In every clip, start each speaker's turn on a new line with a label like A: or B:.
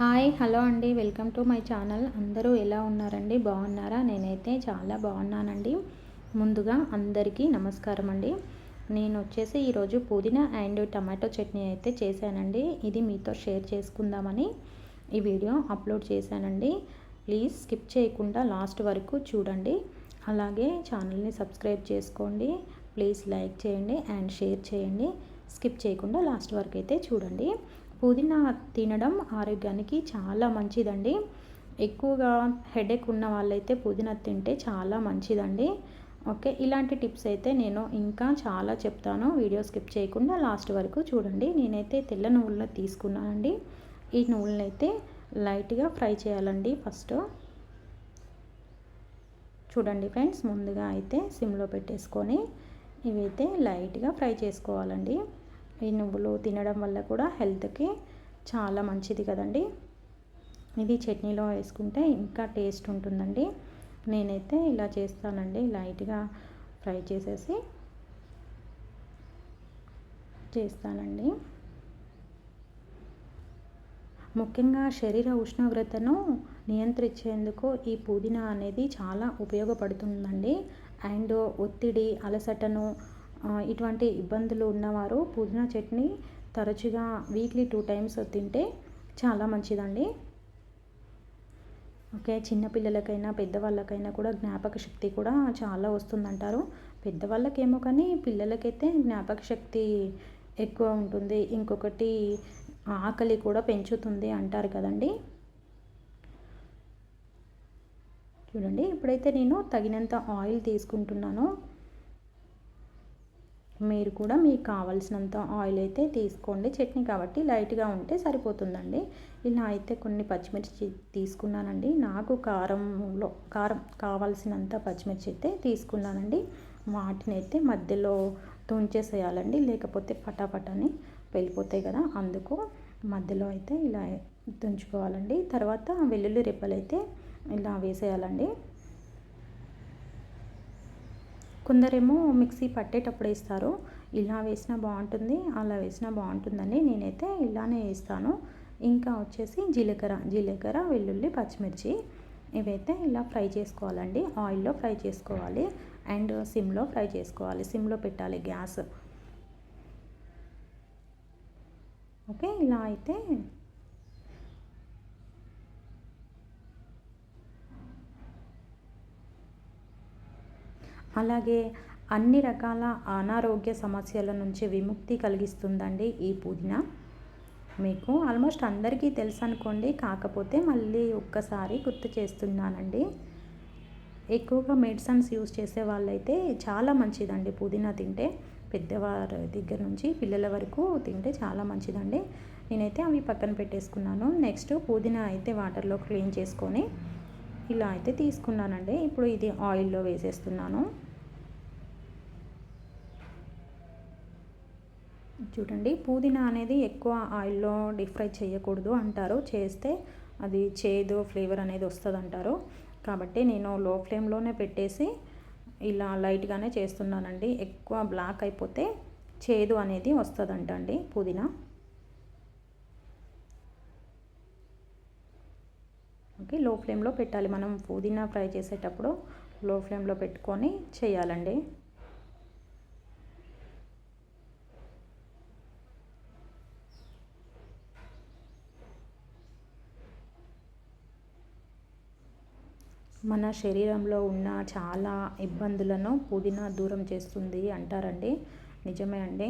A: Hi hello అండి. Welcome to my channel. అందరూ ఎలా ఉన్నారండి? బాగున్నారా? నేనైతే చాలా బాగున్నానండి. ముందుగా అందరికీ నమస్కారం అండి. నేను వచ్చేసి ఈరోజు పుదీనా అండ్ టమాటో చట్నీ అయితే చేశానండి. ఇది మీతో షేర్ చేసుకుందామని ఈ వీడియో అప్లోడ్ చేశానండి. ప్లీజ్ స్కిప్ చేయకుండా లాస్ట్ వరకు చూడండి. అలాగే ఛానల్ని సబ్స్క్రైబ్ చేసుకోండి. ప్లీజ్ లైక్ చేయండి అండ్ షేర్ చేయండి. స్కిప్ చేయకుండా లాస్ట్ వరకు అయితే చూడండి. పుదీనా తినడం ఆరోగ్యానికి చాలా మంచిదండి. ఎక్కువగా హెడేక్ ఉన్న వాళ్ళైతే పుదీనా తింటే చాలా మంచిదండి. ఓకే ఇలాంటి టిప్స్ అయితే నేను ఇంకా చాలా చెప్తాను. వీడియో స్కిప్ చేయకుండా లాస్ట్ వరకు చూడండి. నేనైతే తెల్ల నువ్వులను తీసుకున్నానండి. ఈ నువ్వులను అయితే లైట్గా ఫ్రై చేయాలండి ఫస్ట్. చూడండి ఫ్రెండ్స్ ముందుగా అయితే సిమ్లో పెట్టేసుకొని ఇవైతే లైట్గా ఫ్రై చేసుకోవాలండి. ఈ నువ్వులు తినడం వల్ల కూడా హెల్త్కి చాలా మంచిది కదండి. ఇది చట్నీలో వేసుకుంటే ఇంకా టేస్ట్ ఉంటుందండి. నేనైతే ఇలా చేస్తానండి. లైట్గా ఫ్రై చేసేసి చేస్తానండి. ముఖ్యంగా శరీర ఉష్ణోగ్రతను నియంత్రించేందుకు ఈ పుదీనా అనేది చాలా ఉపయోగపడుతుందండి. అండ్ ఒత్తిడి అలసటను ఇటువంటి ఇబ్బందులు ఉన్నవారు పుదీనా చట్నీ తరచుగా వీక్లీ టూ టైమ్స్ తింటే చాలా మంచిదండి. ఓకే చిన్నపిల్లలకైనా పెద్దవాళ్ళకైనా కూడా జ్ఞాపక శక్తి కూడా చాలా వస్తుందంటారు. పెద్దవాళ్ళకేమో కానీ పిల్లలకైతే జ్ఞాపక శక్తి ఎక్కువ ఉంటుంది. ఇంకొకటి ఆకలి కూడా పెంచుతుంది అంటారు కదండి. చూడండి ఇప్పుడైతే నేను తగినంత ఆయిల్ తీసుకుంటున్నాను. మీరు కూడా మీకు కావలసినంత ఆయిల్ అయితే తీసుకోండి. చట్నీ కాబట్టి లైట్గా ఉంటే సరిపోతుందండి. ఇలా అయితే కొన్ని పచ్చిమిర్చి తీసుకున్నానండి. నాకు కారంలో కారం కావాల్సినంత పచ్చిమిర్చి అయితే తీసుకున్నానండి. వాటిని అయితే మధ్యలో తుంచేసేయాలండి. లేకపోతే పటాపటాని వెళ్ళిపోతాయి కదా అందుకు మధ్యలో అయితే ఇలా తుంచుకోవాలండి. తర్వాత వెల్లుల్లి రెప్పలు అయితే ఇలా వేసేయాలండి. కొందరేమో మిక్సీ పట్టేటప్పుడు వేస్తారు. ఇలా వేసినా బాగుంటుంది అలా వేసినా బాగుంటుందండి నేనైతే ఇలానే వేస్తాను. ఇంకా వచ్చేసి జీలకర్ర జీలకర్ర వెల్లుల్లి పచ్చిమిర్చి ఇవైతే ఇలా ఫ్రై చేసుకోవాలండి. ఆయిల్లో ఫ్రై చేసుకోవాలి అండ్ సిమ్లో ఫ్రై చేసుకోవాలి. సిమ్లో పెట్టాలి గ్యాస్. ఓకే ఇలా అయితే అలాగే అన్ని రకాల అనారోగ్య సమస్యల నుంచి విముక్తి కలిగిస్తుందండి ఈ పుదీనా. మీకు ఆల్మోస్ట్ అందరికీ తెలుసు అనుకోండి కాకపోతే మళ్ళీ ఒక్కసారి గుర్తు చేస్తున్నానండి. ఎక్కువగా మెడిసిన్స్ యూస్ చేసే వాళ్ళైతే చాలా మంచిదండి పుదీనా తింటే. పెద్దవారి దగ్గర నుంచి పిల్లల వరకు తింటే చాలా మంచిదండి. నేనైతే అవి పక్కన పెట్టేసుకున్నాను. నెక్స్ట్ పుదీనా అయితే వాటర్లో క్లీన్ చేసుకొని ఇలా అయితే తీసుకున్నానండి. ఇప్పుడు ఇది ఆయిల్లో వేసేస్తున్నాను. చూడండి పుదీనా అనేది ఎక్కువ ఆయిల్లో డీప్ ఫ్రై చేయకూడదు అంటారు. చేస్తే అది చేదు ఫ్లేవర్ అనేది వస్తుంది అంటారు కాబట్టి నేను లో ఫ్లేమ్లోనే పెట్టేసి ఇలా లైట్గానే చేస్తున్నానండి. ఎక్కువ బ్లాక్ అయిపోతే చేదు అనేది వస్తుందంట అండి పుదీనా. ఓకే లో ఫ్లేమ్లో పెట్టాలి. మనం పుదీనా ఫ్రై చేసేటప్పుడు లో ఫ్లేమ్లో పెట్టుకొని చేయాలండి. మన శరీరంలో ఉన్న చాలా ఇబ్బందులను పుదీనా దూరం చేస్తుంది అంటారండి. నిజమే అండి.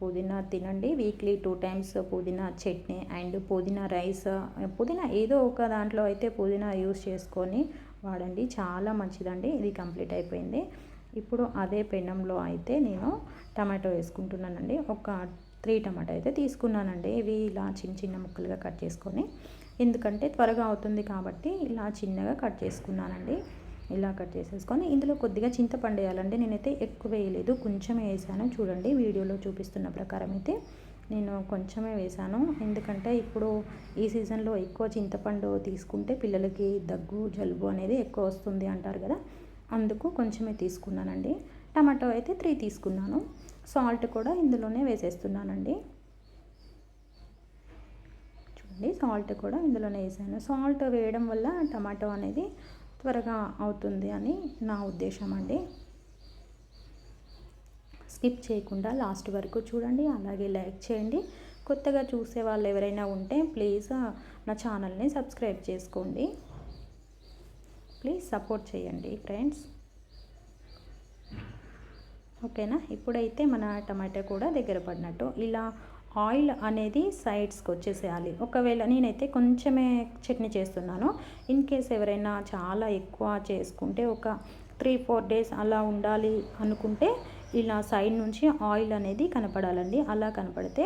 A: పుదీనా తినండి. వీక్లీ టూ టైమ్స్ పుదీనా చట్నీ అండ్ పుదీనా రైస్. పుదీనా ఏదో ఒక దాంట్లో అయితే పుదీనా యూస్ చేసుకొని వాడండి. చాలా మంచిదండి. ఇది కంప్లీట్ అయిపోయింది. ఇప్పుడు అదే పెనంలో అయితే నేను టమాటో వేసుకుంటున్నానండి. ఒక త్రీ టమాటో అయితే తీసుకున్నానండి. ఇవి ఇలా చిన్న చిన్న ముక్కలుగా కట్ చేసుకొని. ఎందుకంటే త్వరగా అవుతుంది కాబట్టి ఇలా చిన్నగా కట్ చేసుకున్నానండి. ఇలా కట్ చేసేసుకొని ఇందులో కొద్దిగా చింతపండు వేయాలండి. నేనైతే ఎక్కువ వేయలేదు. కొంచెమే వేసాను. చూడండి వీడియోలో చూపిస్తున్న ప్రకారం అయితే నేను కొంచెమే వేసాను. ఎందుకంటే ఇప్పుడు ఈ సీజన్లో ఎక్కువ చింతపండు తీసుకుంటే పిల్లలకి దగ్గు జలుబు అనేది ఎక్కువ వస్తుంది అంటారు కదా. అందుకు కొంచెమే తీసుకున్నానండి. టమాటో అయితే త్రీ తీసుకున్నాను. సాల్ట్ కూడా ఇందులోనే వేసేస్తున్నానండి. అండి సాల్ట్ కూడా ఇందులోనే వేసాను. సాల్ట్ వేయడం వల్ల టమాటో అనేది త్వరగా అవుతుంది అని నా ఉద్దేశం అండి. స్కిప్ చేయకుండా లాస్ట్ వరకు చూడండి అలాగే లైక్ చేయండి. కొత్తగా చూసే వాళ్ళు ఎవరైనా ఉంటే ప్లీజ్ నా ఛానల్ని సబ్స్క్రైబ్ చేసుకోండి. ప్లీజ్ సపోర్ట్ చేయండి ఫ్రెండ్స్. ఓకేనా? ఇప్పుడైతే మన టమాటా కూడా దగ్గర పడినట్టు. ఇలా ఆయిల్ అనేది సైడ్స్కి వచ్చేసేయాలి. ఒకవేళ నేనైతే కొంచెమే చట్నీ చేస్తున్నాను. ఇన్ కేస్ ఎవరైనా చాలా ఎక్కువ చేసుకుంటే ఒక త్రీ ఫోర్ డేస్ అలా ఉండాలి అనుకుంటే ఇలా సైడ్ నుంచి ఆయిల్ అనేది కనపడాలండి. అలా కనపడితే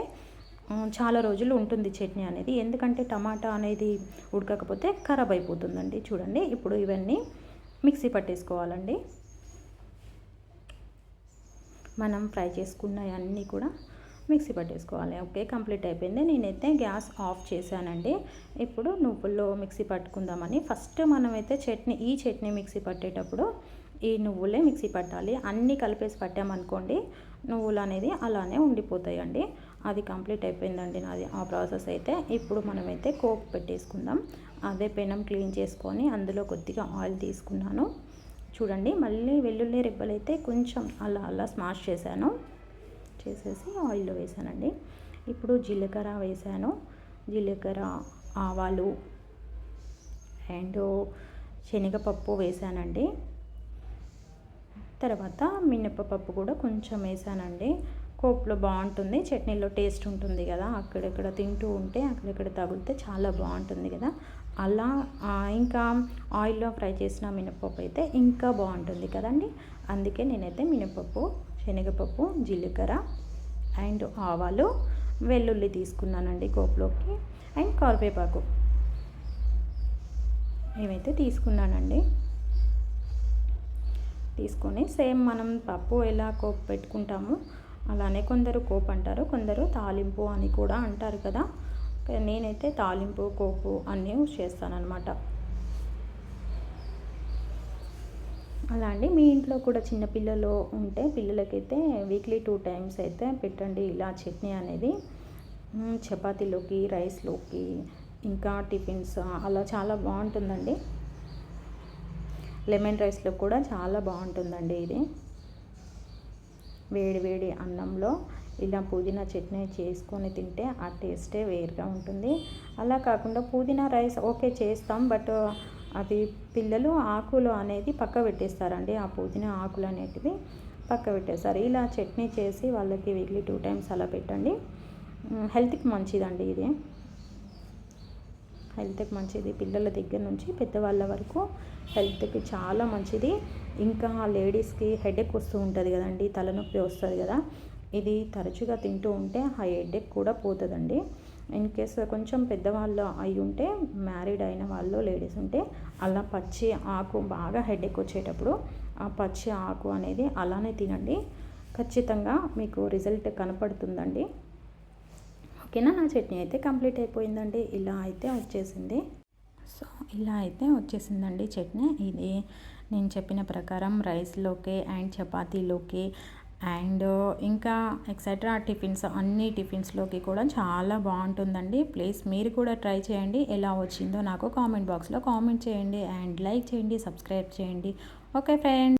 A: చాలా రోజులు ఉంటుంది చట్నీ అనేది. ఎందుకంటే టమాటా అనేది ఉడకకపోతే ఖరాబ్ అయిపోతుందండి. చూడండి ఇప్పుడు ఇవన్నీ మిక్సీ పట్టేసుకోవాలండి. మనం ఫ్రై చేసుకున్న అన్నీ కూడా మిక్సీ పట్టేసుకోవాలి. ఓకే కంప్లీట్ అయిపోయింది. నేనైతే గ్యాస్ ఆఫ్ చేశానండి. ఇప్పుడు నువ్వుల్లో మిక్సీ పట్టుకుందామని. ఫస్ట్ మనమైతే చట్నీ ఈ చట్నీ మిక్సీ పట్టేటప్పుడు ఈ నువ్వులే మిక్సీ పట్టాలి. అన్నీ కలిపేసి పట్టామనుకోండి నువ్వులు అనేది అలానే ఉండిపోతాయండి. అది కంప్లీట్ అయిపోయిందండి నాది ఆ ప్రాసెస్ అయితే. ఇప్పుడు మనమైతే కోక్ పెట్టేసుకుందాం. అదే పెనం క్లీన్ చేసుకొని అందులో కొద్దిగా ఆయిల్ తీసుకున్నాను. చూడండి మళ్ళీ వెల్లుల్లి రిబ్బలైతే కొంచెం అలా అలా స్మాష్ చేశాను. చేసేసి ఆయిల్లో వేసానండి. ఇప్పుడు జీలకర్ర వేసాను. జీలకర్ర ఆవాలు అండ్ శనగపప్పు వేసానండి. తర్వాత మినప్పపప్పు కూడా కొంచెం వేసానండి. కోప్లో బాగుంటుంది. చట్నీలో టేస్ట్ ఉంటుంది కదా అక్కడక్కడ తింటూ ఉంటే అక్కడక్కడ తగిలితే చాలా బాగుంటుంది కదా. అలా ఇంకా ఆయిల్లో ఫ్రై చేసిన మినపప్పు అయితే ఇంకా బాగుంటుంది కదండి. అందుకే నేనైతే మినపప్పు శనగపప్పు జీలకర్ర అండ్ ఆవాలు వెల్లుల్లి తీసుకున్నానండి కోప్లోకి అండ్ కరివేపాకు. ఏమైతే తీసుకున్నానండి. తీసుకొని సేమ్ మనం పప్పు ఎలా కోప్ పెట్టుకుంటామో అలానే కొందరు కోప్ అంటారు కొందరు తాలింపు అని కూడా అంటారు కదా. నేనైతే తాలింపు కోపు అన్నీ యూస్ చేస్తానన్నమాట. అలా అండి. మీ ఇంట్లో కూడా చిన్న పిల్లలు ఉంటే పిల్లలకైతే వీక్లీ టూ టైమ్స్ అయితే పెట్టండి. ఇలా చట్నీ అనేది చపాతీలోకి రైస్లోకి ఇంకా టిఫిన్స్ అలా చాలా బాగుంటుందండి. లెమన్ రైస్లో కూడా చాలా బాగుంటుందండి ఇది. వేడి వేడి అన్నంలో ఇలా పుదీనా చట్నీ చేసుకొని తింటే ఆ టేస్టే వేరుగా ఉంటుంది. అలా కాకుండా పుదీనా రైస్ ఓకే చేస్తాం బట్ అది పిల్లలు ఆకులు అనేది పక్క పెట్టేస్తారండి ఆ పుదీనా ఆకులు అనేటివి పక్క పెట్టేస్తారు. ఇలా చట్నీ చేసి వాళ్ళకి వీక్లీ టూ టైమ్స్ అలా పెట్టండి. హెల్త్కి మంచిదండి ఇది. హెల్త్కి మంచిది. పిల్లల దగ్గర నుంచి పెద్దవాళ్ళ వరకు హెల్త్కి చాలా మంచిది. ఇంకా లేడీస్కి హెడేక్ వస్తూ ఉంటుంది కదండి తలనొప్పి వస్తుంది కదా ఇది తరచుగా తింటూ ఉంటే ఆ హెడేక్ కూడా పోతుందండి. ఇన్ కేస్ కొంచెం పెద్దవాళ్ళు అయి ఉంటే మ్యారీడ్ అయిన వాళ్ళు లేడీస్ ఉంటే అలా పచ్చి ఆకు బాగా హెడేక్ వచ్చేటప్పుడు ఆ పచ్చి ఆకు అనేది అలానే తినండి. ఖచ్చితంగా మీకు రిజల్ట్ కనపడుతుందండి. ఓకేనా? నా చట్నీ అయితే కంప్లీట్ అయిపోయిందండి. ఇలా అయితే వచ్చేసింది. సో ఇలా అయితే వచ్చేసిందండి చట్నీ. ఇది నేను చెప్పిన ప్రకారం రైస్లోకి అండ్ చపాతీలోకి అండ్ ఇంకా ఎక్సెట్రా టిఫిన్స్ అన్ని టిఫిన్స్లోకి కూడా చాలా బాగుంటుందండి. ప్లీజ్ మీరు కూడా ట్రై చేయండి. ఎలా వచ్చిందో నాకు కామెంట్ బాక్స్లో కామెంట్ చేయండి. అండ్ లైక్ చేయండి సబ్స్క్రైబ్ చేయండి. Okay friend.